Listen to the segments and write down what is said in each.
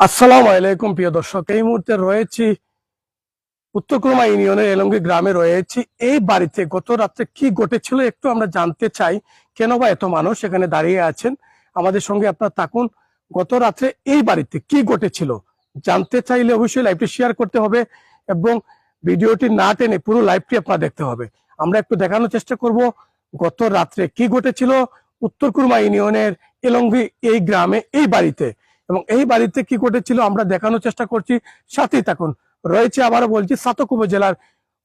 আসসালামু আলাইকুম, প্রিয় দর্শক। এই মুহূর্তে রয়েছি উত্তরক্রমা ইউনিয়নের এলঙ্গি গ্রামে রয়েছি। এই বাড়িতে গত রাত্রে কি ঘটেছিল একটু আমরা জানতে চাই। কেন বা এত মানুষ এখানে দাঁড়িয়ে আছেন? আমাদের সঙ্গে আপনার থাকুন। গত রাত্রে এই বাড়িতে কি ঘটেছিল? জানতে চাইলে অবশ্যই লাইভটি শেয়ার করতে হবে এবং ভিডিওটি না টেনে পুরো লাইভটি আপনার দেখতে হবে। আমরা একটু দেখানোর চেষ্টা করব গত রাত্রে কি ঘটেছিল উত্তরকুরমা ইউনিয়নের এলঙ্গি এই গ্রামে এই বাড়িতে। এবং এই বাড়িতে কি ঘটেছিল আমরা দেখানোর চেষ্টা করছি। সাথেই থাকুন। রয়েছে আবারও বলছি, সাতক উপজেলার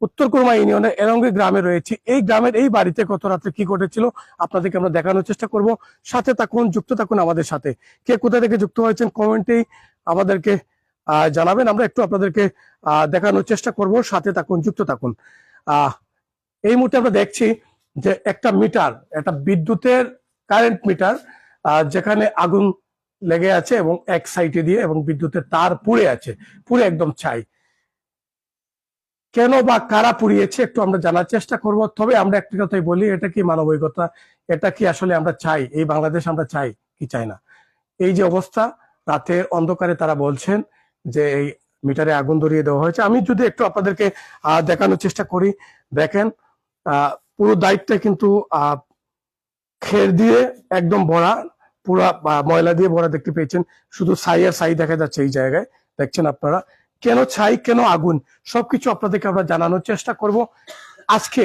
উত্তর কুরমা ইউনিয়নের এরঙ্গি গ্রামে রয়েছে। এই গ্রামের এই বাড়িতে গত রাত্রে কি ঘটেছিল আপনাদেরকে আমরা দেখানোর চেষ্টা করব। সাথে থাকুন, যুক্ত থাকুন আমাদের সাথে। কে কোথা থেকে যুক্ত হয়েছেন কমেন্টেই আমাদেরকে জানাবেন। আমরা একটু আপনাদেরকে দেখানোর চেষ্টা করব। সাথে থাকুন, যুক্ত থাকুন। এই মুহূর্তে আমরা দেখছি যে একটা মিটার, একটা বিদ্যুতের কারেন্ট মিটার যেখানে আগুন লেগে আছে এবং এক সাইডে দিয়ে এবং বিদ্যুতের তার পুড়ে আছে, পুড়ে একদম ছাই। কেন বা কারা পুড়িয়েছে একটু আমরা জানার চেষ্টা করব, তবে আমরা একটি কথাই বলি, এটা কি মানবিকতা? এটা কি আসলে আমরা চাই? এই বাংলাদেশ আমরা চাই কি চাই না? এই যে অবস্থা, রাতের অন্ধকারে তারা বলছেন যে এই মিটারে আগুন ধরিয়ে দেওয়া হয়েছে। আমি যদি একটু আপনাদেরকে দেখানোর চেষ্টা করি। দেখেন পুরো দায়িত্বে কিন্তু খের দিয়ে একদম ভরা পুরা ময়লা দিয়ে ভরা দেখতে পেয়েছেন। শুধু ছাই আর ছাই দেখা যাচ্ছে এই জায়গায়। দেখছেন আপনারা? কেন ছাই, কেন আগুন? সবকিছু আপনাদেরকে আমরা জানানোর চেষ্টা করব। আজকে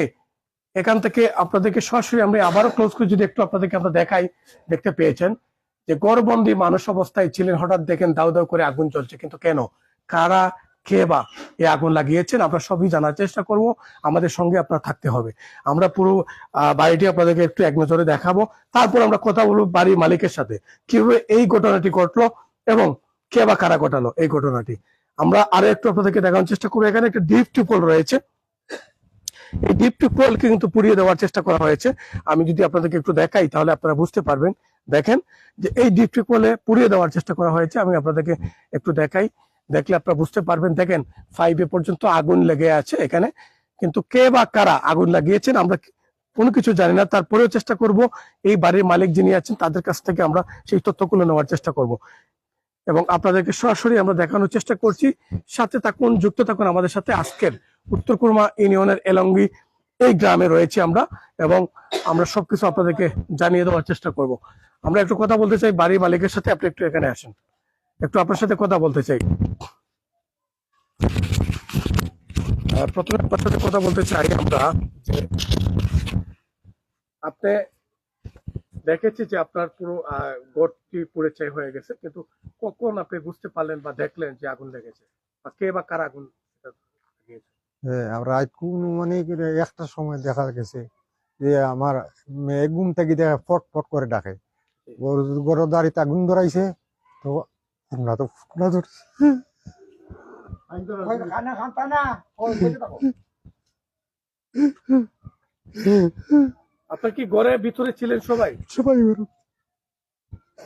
এখান থেকে আপনাদেরকে সরাসরি আমরা আবারও ক্লোজ করে যদি একটু আপনাদেরকে আমরা দেখাই, দেখতে পেয়েছেন যে গড়বন্দি মানুষ অবস্থায় ছিলেন। হঠাৎ দেখেন দাউ দাউ করে আগুন জ্বলছে। কিন্তু কেন? কারা কে বা এই আগুন লাগিয়েছেন, আমরা সবই জানার চেষ্টা করব, আমাদের সঙ্গে আপনার থাকতে হবে। আমরা পুরো বাড়িটি আপনাদেরকে একটু এক নজরে দেখাবো, তারপর আমরা কথা বলব বাড়ির মালিকের সাথে। কীভাবে এই ঘটনাটি ঘটলো এবং কে বা কারা ঘটালো এই ঘটনাটি। আমরা আরও একটু আপনাদেরকে দেখানোর চেষ্টা করব, এখানে একটা ডিপ টিউবওয়েল রয়েছে। এই ডিপ টিউবওয়েলকে কিন্তু পুড়িয়ে দেওয়ার চেষ্টা করা হয়েছে। আমি যদি আপনাদেরকে একটু দেখাই, তাহলে আপনারা বুঝতে পারবেন। দেখেন যে এই ডিপ টিউবওয়েলে পুড়িয়ে দেওয়ার চেষ্টা করা হয়েছে, আমি আপনাদেরকে একটু দেখাই। দেখলে আপনারা বুঝতে পারবেন, দেখেন ফাইভে পর্যন্ত আগুন লেগে আছে এখানে। কিন্তু কে বা কারা আগুন লাগিয়েছেন, আমরা কোনো কিছু জানি না। তারপরেও চেষ্টা করব, এই বাড়ির মালিক যিনি আছেন, তাদের কাছ থেকে আমরা সেই তথ্যগুলো নেওয়ার চেষ্টা করব। এবং আপনাদেরকে সরাসরি আমরা দেখানোর চেষ্টা করছি। সাথে থাকুন, যুক্ত থাকুন আমাদের সাথে আজকের উত্তর কুরমা ইউনিয়নের এলঙ্গি, এই গ্রামে রয়েছি আমরা। এবং আমরা সবকিছু আপনাদেরকে জানিয়ে দেওয়ার চেষ্টা করব। আমরা একটু কথা বলতে চাই, বাড়ির মালিকের সাথে আপনি একটু এখানে আসেন। একটু আপনার সাথে কথা বলতে চাই। প্রথমে আপনার সাথে কথা বলতে চাই আমরা আপনি দেখেছি যে আপনার পুরো গড়টি পুড়ে ছাই হয়ে গেছে কিন্তু কখন আপনি বুঝতে পারলেন বা দেখলেন যে আগুন লেগেছে? বা কে বা কার আগুন? হ্যাঁ আমরা আজ কোন মানে একটা সময় দেখা গেছে যে আমার ঘুম থেকে দেখা ফট ফট করে ডাকে। ওর গরো দাঁড়িয়ে আগুন ধরাইছে তো আমরা তো ফুটনা ধরছি। আপনার কি ঘরের ভিতরে ছিলেন সবাই? সবাই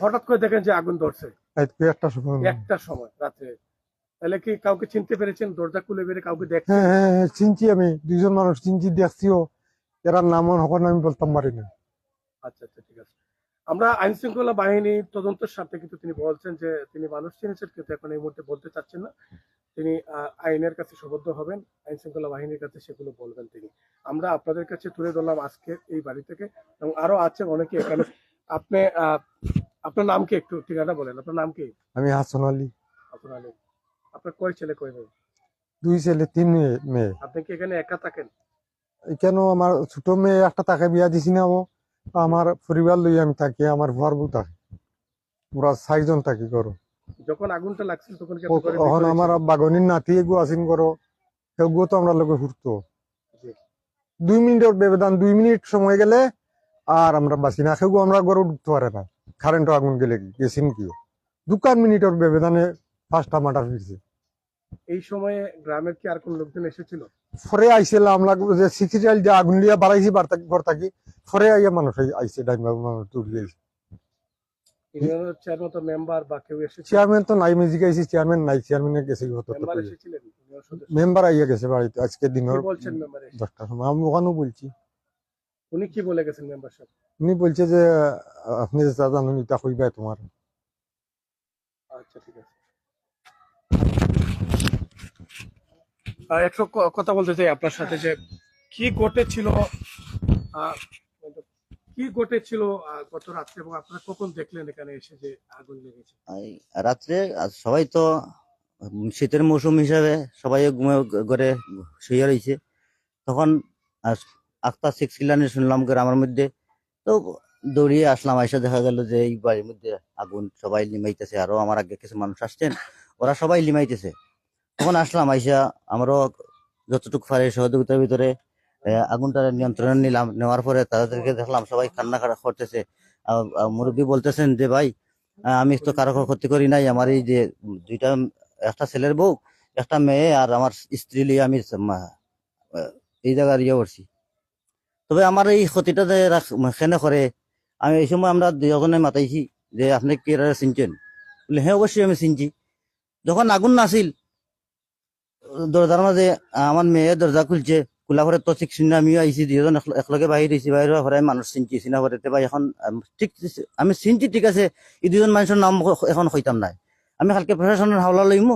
হঠাৎ করে দেখেন যে আগুন ধরছে। একটা সময় একটা সময় রাত্রে। তাহলে কি কাউকে চিনতে পেরেছেন? দরজা খুলে বেরে কাউকে দেখছেন? হ্যাঁ হ্যাঁ হ্যাঁ, চিনছি আমি। দুইজন মানুষ চিনছি দেখছিও। এরা নাম হকর আমি বলতাম পারি না। আচ্ছা আচ্ছা ঠিক আছে। আমরা আইন শৃঙ্খলা বাহিনী তদন্তের সাথে কিন্তু তিনি বলছেন যে তিনি মানুষ চিনেছেন কিন্তু এখন এই মুহূর্তে বলতে চাচ্ছেন না। তিনি আইনের কাছে সুবদ্ধ হবেন আইন শৃঙ্খলা বাহিনীর কাছে সেগুলো বলবেন তিনি। আমরা আপনাদের কাছে তুলে ধরলাম আজকে এই বাড়ি থেকে এবং আরও আছেন অনেকে এখানে। আপনি আপনার নাম কি একটু ঠিকানা বলেন? আপনার নাম কি? আমি হাসন আলী। আপনার আলী। আপনার কয় ছেলে কয় মেয়ে? দুই ছেলে তিন মেয়ে- মেয়ে। আপনি কি এখানে একা থাকেন? কেন? আমার ছোট মেয়ে একটা তাকে বিয়া দিছি না ও। আমার পরিবার লই আমি থাকি আমার ঘর বউ থাকে। পুরা চারজন থাকি করো যখন আগুনটা লাগছিল তখন কি এখন ভিতরে আমার? বাগনির নাতি এগু আসিন করো সেগুলো তো আমরা লোকে ঘুরতো। দুই মিনিটের ব্যবধান দুই মিনিট সময় গেলে আর আমরা বাঁচি না। সেগু আমরা গরু ঢুকতে পারে না। কারেন্ট আগুন গেলে কি গেছিন কি দোকান মিনিটের ব্যবধানে পাঁচটা মাটার ফিরছে এই সময়ে গ্রামের কি আর কোন লোকজন এসেছিল? ফরে আইছিল আমরা যে সিক্রিটাল যে আগুন লিয়া বাড়াইছি ঘর থাকি ফরে আইয়া মানুষ আই- আইছে ডাইমা মানুষ তুলি আইছে। চেয়ারম্যান তো নাই আইছি চেয়ারম্যান নাই চেয়ারম্যানে গেছে মেম্বার আইয়া বাড়িতে আজকে দিনের কি বলছেন মেম্বার দশটার সময় আমি ওখানেও বলছি। উনি কি বলে গেছেন মেম্বার সাহেব উনি বলছে যে আপনি হইবে তোমার। আচ্ছা ঠিক আছে। একটু কথা বলতে চাই আপনার সাথে যে কি ঘটেছিল কি ঘটেছিল গত রাত্রে এবং আপনারা কখন দেখলেন এখানে এসে যে আগুন লেগেছে? রাত্রে সবাই তো শীতের মৌসুম হিসাবে সবাই ঘুমে ঘরে শুয়ে রয়েছে। তখন, আস- আখতা সিক্স কিলানে শুনলাম গ্রামের মধ্যে। তো দৌড়িয়ে আসলাম, আইসা দেখা গেল যে এই বাড়ির মধ্যে আগুন সবাই লিমাইতেছে। আরও আমার আগে কিছু মানুষ আসছেন, ওরা সবাই লিমাইতেছে। তখন আসলাম, আইসা আমারও যতটুকু পারে সহযোগিতার ভিতরে আগুনটা নিয়ন্ত্রণে নিলাম। নেওয়ার পরে তাদেরকে দেখলাম, সবাই কান্না করতেছে। মুরব্বী বলতেছেন যে, ভাই আমি তো কারও ক্ষতি করি নাই। আমার এই যে দুইটা, একটা ছেলের বউ, একটা মেয়ে আর আমার স্ত্রী লিয়ে আমি এই জায়গার ইয়ে করছি। তবে আমার এই ক্ষতিটা যে সেনে করে? আমি এই সময় আমরা দুজনে মাতাইছি যে, আপনি কি চিনছেন? বলে হ্যাঁ অবশ্যই আমি চিনছি। যখন আগুন নাছিল দরজার মাঝে আমার মেয়ে দরজা খুলছে খোলা করে তো ঠিক চিনে আমিও আইছি দুজন একল- একলগে বাহির হয়েছি বাহির হওয়ার পরে মানুষ চিনছি চিনা করে ভাই এখন ঠিক আমি চিনছি ঠিক আছে এই দুজন মানুষের নাম এখন হইতাম নাই। আমি কালকে প্রশাসনের হাওলা লইমু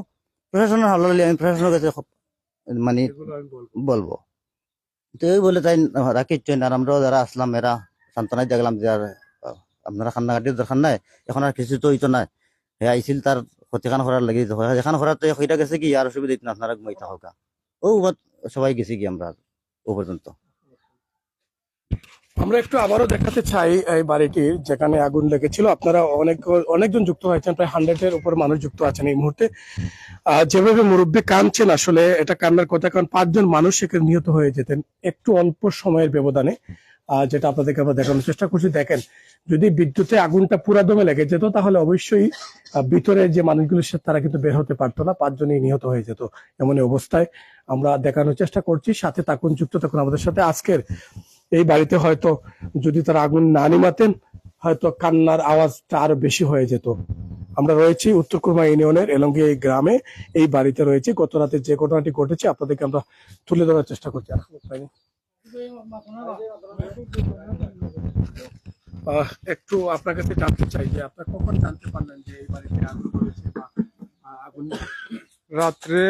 প্রশাসনের হাওলা লইলে আমি প্রশাসনের কাছে মানে বলব। তো এই বলে তাই রাখিচ্ছেন আর আমরাও যারা আসলাম এরা সান্ত্বনায় দেখলাম যে আর আপনারা কান্নাকাটির দরকার নাই এখন আর কিছু তো হইতো নাই। হে আইছিল তার ক্ষতিখান করার লাগি যেখান করার তো হইটা গেছে কি আর অসুবিধা হইতো না আপনারা ঘুমাই থাকা ও বাট সবাই গেছি কি আমরা ও পর্যন্ত আমরা একটু আবারও দেখাতে চাই এই বাড়িটির যেখানে আগুন লেগেছিল। আপনারা অনেক, অনেকজন যুক্ত হয়েছেন, প্রায় হান্ড্রেডের উপর মানুষ যুক্ত আছেন এই মুহূর্তে। যেভাবে মুরব্বী কাঁদছেন আসলে, এটা কান্নার কথা, কারণ পাঁচজন মানুষ সেখানে নিহত হয়ে যেতেন, একটু অল্প সময়ের ব্যবধানে। যেটা আপনাদেরকে আমরা দেখানোর চেষ্টা করছি। দেখেন, যদি বিদ্যুতে আগুনটা পুরা দমে লেগে যেত, তাহলে অবশ্যই ভিতরে যে মানুষগুলো তারা কিন্তু বের হতে পারতো না, পাঁচজনই নিহত হয়ে যেত এমন অবস্থায় আমরা দেখানোর চেষ্টা করছি। সাথে থাকুন, যুক্ত থাকুন আমাদের সাথে। আজকের এই বাড়িতে হয়তো যদি তারা আগুন না নিমাতেন, হয়তো কান্নার আওয়াজটা আরও বেশি হয়ে যেত। আমরা রয়েছি উত্তর কুরমা ইউনিয়নের এলঙ্গি এই গ্রামে। এই বাড়িতে রয়েছি। গত রাতে যে ঘটনাটি ঘটেছে, আপনাদেরকে আমরা তুলে ধরার চেষ্টা করছি। একটু আপনার কাছে জানতে চাই যে আপনার কখন জানতে পারলেন যে এই বাড়িতে আগুন ধরেছে বা আগুন রাত্রে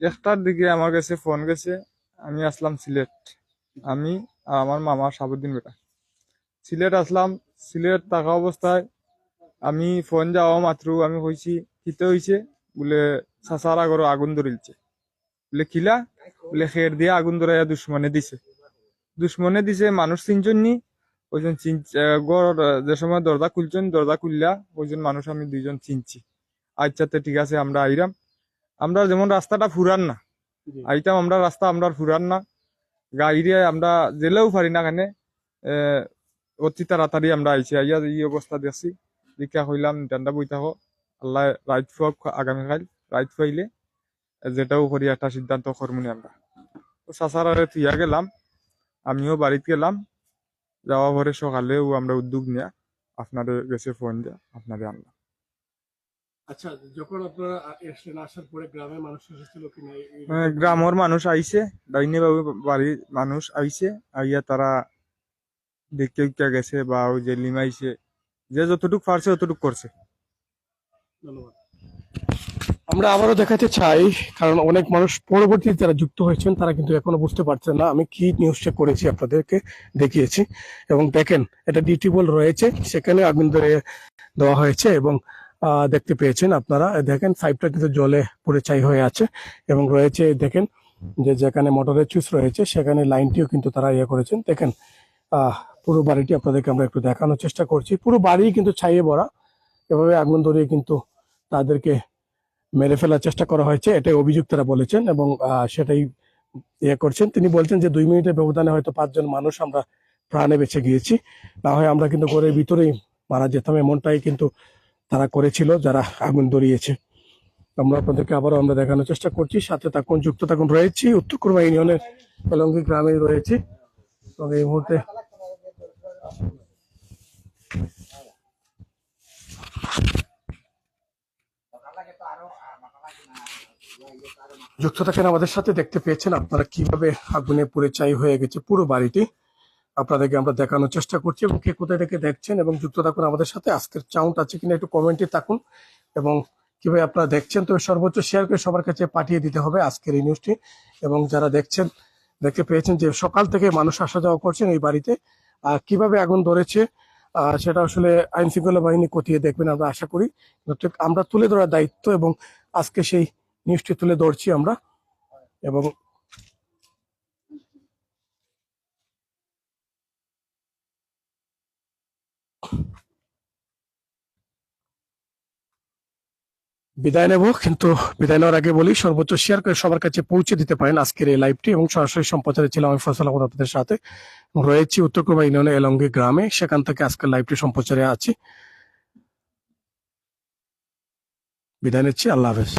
একটার দিকে আমার কাছে ফোন গেছে, আমি আসলাম সিলেট। আমি আর আমার মামা সাবুদ্দিন বেটা। সিলেট আসলাম, সিলেট থাকা অবস্থায় আমি ফোন যাওয়া মাত্র আমি কইছি কিতে হইছে? বলে, চাচার আগর আগুন ধরিলছে। বলে, কিলা? বলে, খের দিয়ে আগুন ধরাইয়া দুশ্মনে দিছে। দুশ্মনে দিছে মানুষ তিনজন নি ওইজন চিন গড় যে সময় দরজা খুলছেন দরজা খুললা ওইজন মানুষ আমি দুইজন চিনছি। আচ্ছাতে ঠিক আছে আমরা আইরাম। আমরা যেমন রাস্তাটা ফুরান না আইতাম আমরা রাস্তা আমরা ফুরান না। গাড়ি আমরা জেলেও পারি না কানে। অতি তাড়াতাড়ি আমরা আইছি। আইয়া এই অবস্থা দেখছি দীক্ষা হইলাম নিটান্ডা বই থাকো আল্লাহ রাইট ফুয়াক আগামীকাল রাইট ফুয়াইলে। যেটাও করি একটা সিদ্ধান্ত করমুনি আমরা। তো সাসারারে তুইয়া গেলাম। আমিও বাড়িতে গেলাম। যাওয়া পরে সকালেও আমরা উদ্যোগ নিয়ে আপনাদের গেছে ফোন দিয়ে আপনাদের আনলাম। আচ্ছা যখন আপনারা এসেছেন আসার পরে গ্রামের মানুষ এসেছিল কিনা এই- এই- মানে গ্রামের মানুষ আইছে ডাইনি বাবু বাড়ির মানুষ আইছে আইয়া তারা দেখতে উঠতে গেছে বা ওই যে লিমাইছে। যে যতটুক পারছে ততটুক করছে। ধন্যবাদ। আমরা আবারও দেখাতে চাই, কারণ অনেক মানুষ পরবর্তীতে যারা যুক্ত হয়েছেন, তারা কিন্তু এখনও বুঝতে পারছেন না। আমি কি নিউজটা করেছি আপনাদেরকে দেখিয়েছি। এবং দেখেন এটা ডিউটি বল রয়েছে, সেখানে আগুন ধরে দেওয়া হয়েছে এবং দেখতে পেয়েছেন আপনারা। দেখেন পাইপটা কিন্তু জলে পুরে ছাই হয়ে আছে এবং রয়েছে, দেখেন, যে যেখানে মোটরের চুস রয়েছে, সেখানে লাইনটিও কিন্তু তারা ইয়ে করেছেন। দেখেন পুরো বাড়িটি আপনাদেরকে আমরা একটু দেখানোর চেষ্টা করছি। পুরো বাড়ি কিন্তু ছাইয়ে ভরা। এভাবে আগুন ধরিয়ে কিন্তু তাদেরকে মেরে ফেলার চেষ্টা করা হয়েছে, এটাই অভিযোগ তারা বলেছেন এবং সেটাই ইয়ে করছেন। তিনি বলছেন যে, দুই মিনিটের ব্যবধানে হয়তো পাঁচজন মানুষ আমরা প্রাণে বেঁচে গিয়েছি। না হয় আমরা কিন্তু ঘরের ভিতরেই মারা যেতাম, এমনটাই কিন্তু তারা করেছিল, যারা আগুন ধরিয়েছে। আমরা আপনাদেরকে আবারও আমরা দেখানোর চেষ্টা করছি। সাথে থাকুন, যুক্ত থাকুন, রয়েছি উত্তর কুরমা ইউনিয়নের কলঙ্গি গ্রামে রয়েছি। এবং এই মুহূর্তে যুক্ত থাকেন আমাদের সাথে দেখতে পেয়েছেন আপনারা কীভাবে আগুনে পুড়ে চাই হয়ে গেছে পুরো বাড়িটি। আপনাদেরকে আমরা দেখানোর চেষ্টা করছি এবং কে কোথায় থেকে দেখছেন এবং যুক্ত থাকুন আমাদের সাথে আজকের চাউন্ট আছে কিনা একটু কমেন্টে থাকুন। এবং কীভাবে আপনারা দেখছেন তো সর্বোচ্চ শেয়ার করে সবার কাছে পাঠিয়ে দিতে হবে আজকের এই নিউজটি এবং যারা দেখছেন, দেখতে পেয়েছেন যে সকাল থেকে মানুষ আসা যাওয়া করছেন এই বাড়িতে, আর কীভাবে আগুন ধরেছে সেটা আসলে আইন শৃঙ্খলা বাহিনী খতিয়ে দেখবেন আমরা আশা করি। আমরা তুলে ধরার দায়িত্ব এবং আজকে সেই নিউজটি তুলে ধরছি আমরা। এবং বিদায় নেব, কিন্তু বিদায় নেওয়ার আগে বলি, সর্বোচ্চ শেয়ার করে সবার কাছে পৌঁছে দিতে পারেন আজকের এই লাইভটি এবং সরাসরি সম্প্রচারে ছিলাম আমি ফসল আপনাদের সাথে। রয়েছি উত্তর কুবা ইউনিয়নের এলঙ্গি গ্রামে, সেখান থেকে আজকের লাইভটি সম্প্রচারে আছি। বিদায় নিচ্ছি, আল্লাহ হাফেজ।